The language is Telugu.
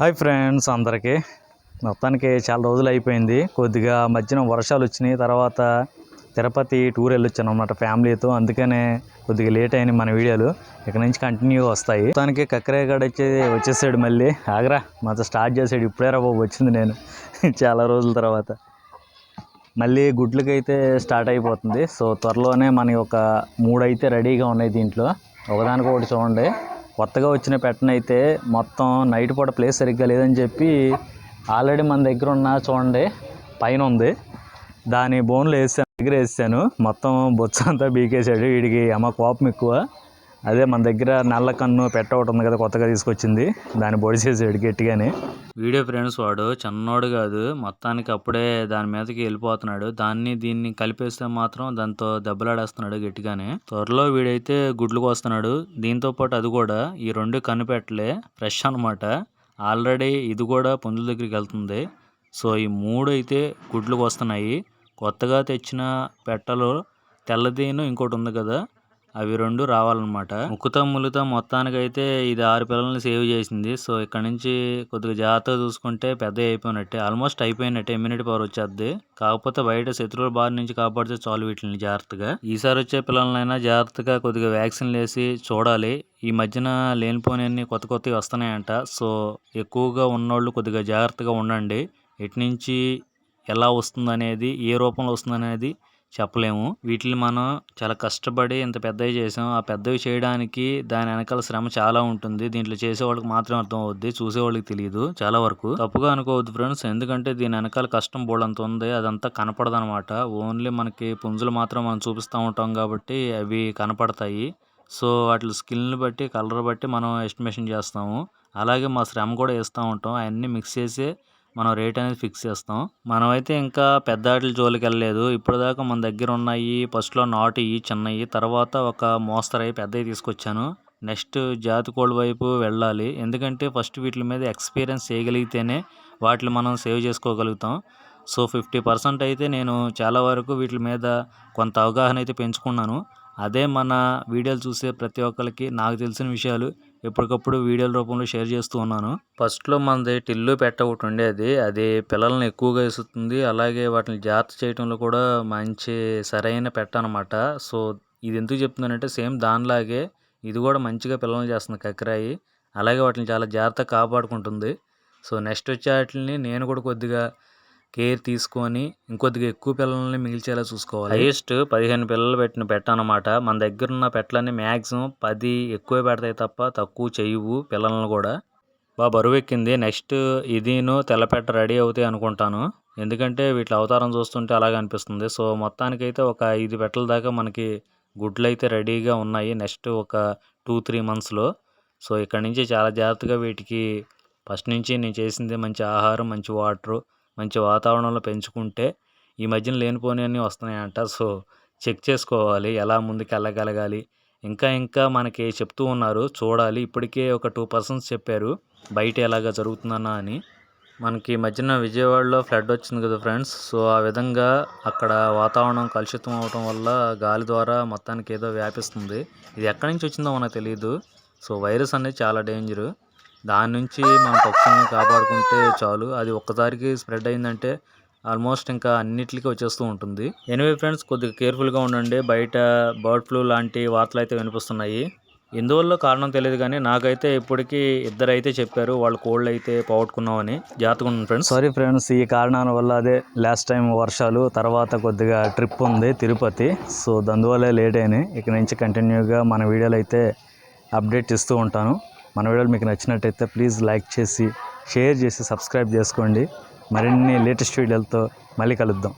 హాయ్ ఫ్రెండ్స్ అందరికీ. మొత్తానికి చాలా రోజులు అయిపోయింది. కొద్దిగా మధ్యన వర్షాలు వచ్చినాయి. తర్వాత తిరుపతి టూర్ వెళ్ళొచ్చాను అనమాట ఫ్యామిలీతో. అందుకనే కొద్దిగా లేట్ అయినాయి మన వీడియోలు. ఇక్కడ నుంచి కంటిన్యూ వస్తాయి. మొత్తానికి కక్కరేగాడు వచ్చి వచ్చేసాడు మళ్ళీ. ఆగరా మాతో స్టార్ట్ చేసాడు. ఇప్పుడే రా బాబు వచ్చింది నేను. చాలా రోజుల తర్వాత. మళ్ళీ గుడ్లకైతే స్టార్ట్ అయిపోతుంది. సో త్వరలోనే మనకి ఒక మూడు అయితే రెడీగా ఉన్నాయి దీంట్లో. ఒకదానికొకటి చూడండి. కొత్తగా వచ్చిన పెట్టనైతే మొత్తం నైట్ పూట ప్లేస్ సరిగ్గా లేదని చెప్పి ఆల్రెడీ మన దగ్గర ఉన్న చూడండి పైన ఉంది. దాని బోన్లు వేసాను దగ్గర వేసాను. మొత్తం బొచ్చ అంతా బీకేసాడు వీడికి అమ్మ కోపం ఎక్కువ. అదే మన దగ్గర నల్ల కన్ను పెట్ట ఒకటి ఉంది కదా కొత్తగా తీసుకొచ్చింది. దాన్ని బొడి చేసాడు గట్టిగానే వీడియో ఫ్రెండ్స్ వాడు చిన్నోడు కాదు. మొత్తానికి అప్పుడే దాని మీదకి వెళ్ళిపోతున్నాడు. దాన్ని దీన్ని కలిపేస్తే మాత్రం దాంతో దెబ్బలాడేస్తున్నాడు గట్టిగానే. త్వరలో వీడైతే గుడ్లకు వస్తున్నాడు దీంతో పాటు అది కూడా ఈ రెండు కనిపెట్టలే ఫ్రెష్ అనమాట ఆల్రెడీ ఇది కూడా పుంజుల దగ్గరికి వెళ్తుంది. సో ఈ మూడు అయితే గుడ్లకు వస్తున్నాయి కొత్తగా తెచ్చిన పెట్టలు తెల్లదీను ఇంకోటి ఉంది కదా అవి రెండు రావాలన్నమాట. ముక్కుతా మొత్తానికి మొత్తానికైతే ఇది ఆరు పిల్లల్ని సేవ్ చేసింది. సో ఇక్కడ నుంచి కొద్దిగా జాగ్రత్తగా చూసుకుంటే పెద్ద అయిపోయినట్టే. ఆల్మోస్ట్ అయిపోయినట్టే. ఇమ్యూనిటీ పవర్ వచ్చేద్ది. కాకపోతే బయట శత్రువుల బారి నుంచి కాపాడితే చాలు వీటిని జాగ్రత్తగా. ఈసారి వచ్చే పిల్లలనైనా జాగ్రత్తగా కొద్దిగా వ్యాక్సిన్ వేసి చూడాలి. ఈ మధ్యన లేనిపోయినన్ని కొత్త కొత్తవి వస్తున్నాయంట. సో ఎక్కువగా ఉన్నోళ్ళు కొద్దిగా జాగ్రత్తగా ఉండండి. ఎటు నుంచి ఎలా వస్తుందనేది ఏ రూపంలో వస్తుందనేది చెప్పలేము. వీటిని మనం చాలా కష్టపడి ఇంత పెద్దవి చేసాం. ఆ పెద్దవి చేయడానికి దాని వెనకాల శ్రమ చాలా ఉంటుంది. దీంట్లో చేసే వాళ్ళకి మాత్రం అర్థం అవుద్ది చూసేవాళ్ళకి తెలియదు చాలా వరకు. తప్పుగా అనుకోవద్దు ఫ్రెండ్స్. ఎందుకంటే దీని వెనకాల కష్టం బోల్డంత ఉంది. అదంతా కనపడదు అనమాట ఓన్లీ మనకి పుంజులు మాత్రం మనం చూపిస్తూ ఉంటాం కాబట్టి అవి కనపడతాయి. సో వాటి స్కిల్ని బట్టి కలర్ బట్టి మనం ఎస్టిమేషన్ చేస్తాము. అలాగే మా శ్రమ కూడా ఇస్తూ ఉంటాం. అవన్నీ మిక్స్ చేసి మనం రేట్ అనేది ఫిక్స్ చేస్తాం. మనమైతే ఇంకా పెద్ద వాటి జోలికి వెళ్ళలేదు. ఇప్పటిదాకా దాకా మన దగ్గర ఉన్నాయి ఫస్ట్లో నాటు చిన్నవి తర్వాత ఒక మోస్తరవి పెద్దవి తీసుకొచ్చాను. నెక్స్ట్ జాతి కోళ్ళ వైపు వెళ్ళాలి. ఎందుకంటే ఫస్ట్ వీటి మీద ఎక్స్పీరియన్స్ చేయగలిగితేనే వాటిని మనం సేవ్ చేసుకోగలుగుతాం. సో ఫిఫ్టీ పర్సెంట్ అయితే నేను చాలా వరకు వీటి మీద కొంత అవగాహన అయితే పెంచుకున్నాను. అదే మన వీడియోలు చూసే ప్రతి ఒక్కరికి నాకు తెలిసిన విషయాలు ఎప్పటికప్పుడు వీడియోల రూపంలో షేర్ చేస్తూ ఉన్నాను. ఫస్ట్లో మనది టిల్లు పెట్ట ఒకటి ఉండేది. అది పిల్లల్ని ఎక్కువగా ఇస్తుంది అలాగే వాటిని జాగ్రత్త చేయడంలో కూడా మంచి సరైన పెట్ట అనమాట సో ఇది ఎందుకు చెప్తున్నానంటే సేమ్ దానిలాగే ఇది కూడా మంచిగా పిల్లల్ని చేస్తుంది కక్కరాయి అలాగే వాటిని చాలా జాగ్రత్తగా కాపాడుకుంటుంది. సో నెక్స్ట్ వచ్చే వాటిని నేను కూడా కొద్దిగా కేర్ తీసుకొని ఇంకొద్దిగా ఎక్కువ పిల్లల్ని మిగిల్చేలా చూసుకోవాలి. హైయెస్ట్ పదిహేను పిల్లలు పెట్టిన పెట్ట అనమాట మన దగ్గర ఉన్న పెట్టలన్నీ మ్యాక్సిమం పది ఎక్కువ పెడతాయి తప్ప తక్కువ చేయవు పిల్లలను కూడా. బాగా బరువు ఎక్కింది. నెక్స్ట్ ఇదిను తెల్లపెట్ట రెడీ అవుతాయి అనుకుంటాను. ఎందుకంటే వీటి అవతారం చూస్తుంటే అలాగే అనిపిస్తుంది. సో మొత్తానికైతే ఒక ఐదు పెట్టల దాకా మనకి గుడ్లు అయితే రెడీగా ఉన్నాయి నెక్స్ట్ ఒక టూ త్రీ మంత్స్లో. సో ఇక్కడ నుంచి చాలా జాగ్రత్తగా వీటికి ఫస్ట్ నుంచి నేను చేసింది మంచి ఆహారం మంచి వాటరు. మంచి వాతావరణంలో పెంచుకుంటే ఈ మధ్యన లేనిపోనివన్నీ వస్తున్నాయంట. సో చెక్ చేసుకోవాలి. ఎలా ముందుకు వెళ్ళగలగాలి? ఇంకా ఇంకా మనకి చెప్తూ ఉన్నారు. చూడాలి. ఇప్పటికే ఒక టూ పర్సన్స్ చెప్పారు. బయట ఎలాగ జరుగుతుందన్నా అని. మనకి మధ్యన విజయవాడలో ఫ్లడ్ వచ్చింది కదా ఫ్రెండ్స్. సో ఆ విధంగా అక్కడ వాతావరణం కలుషితం అవడం వల్ల గాలి ద్వారా మొత్తానికి ఏదో వ్యాపిస్తుంది. ఇది ఎక్కడి నుంచి వచ్చిందో మనకు తెలియదు సో వైరస్ అనేది చాలా డేంజరు. దాని నుంచి మనం పక్షులను కాపాడుకుంటే చాలు. అది ఒక్కసారికి స్ప్రెడ్ అయిందంటే ఆల్మోస్ట్ ఇంకా అన్నిటికీ వచ్చేస్తూ ఉంటుంది. ఎనివే ఫ్రెండ్స్ కొద్దిగా కేర్ఫుల్గా ఉండండి. బయట బర్డ్ ఫ్లూ లాంటి వార్తలు అయితే వినిపిస్తున్నాయి. ఎందువల్ల కారణం తెలియదు కానీ నాకైతే ఇప్పటికీ ఇద్దరు అయితే చెప్పారు వాళ్ళు కోళ్ళు అయితే పోగొట్టుకున్నామని. జాగ్రత్తగా ఫ్రెండ్స్. సారీ ఫ్రెండ్స్ ఈ కారణాల వల్ల అదే లాస్ట్ టైం వర్షాలు తర్వాత కొద్దిగా ట్రిప్ ఉంది తిరుపతి. సో దానివల్లే లేట్ అయినాయి. ఇక నుంచి కంటిన్యూగా మన వీడియోలు అయితే అప్డేట్ ఇస్తూ ఉంటాను. మన వీడియోలు మీకు నచ్చినట్టయితే ప్లీజ్ లైక్ చేసి షేర్ చేసి సబ్స్క్రైబ్ చేసుకోండి. మరిన్ని లేటెస్ట్ వీడియోలతో మళ్ళీ కలుద్దాం.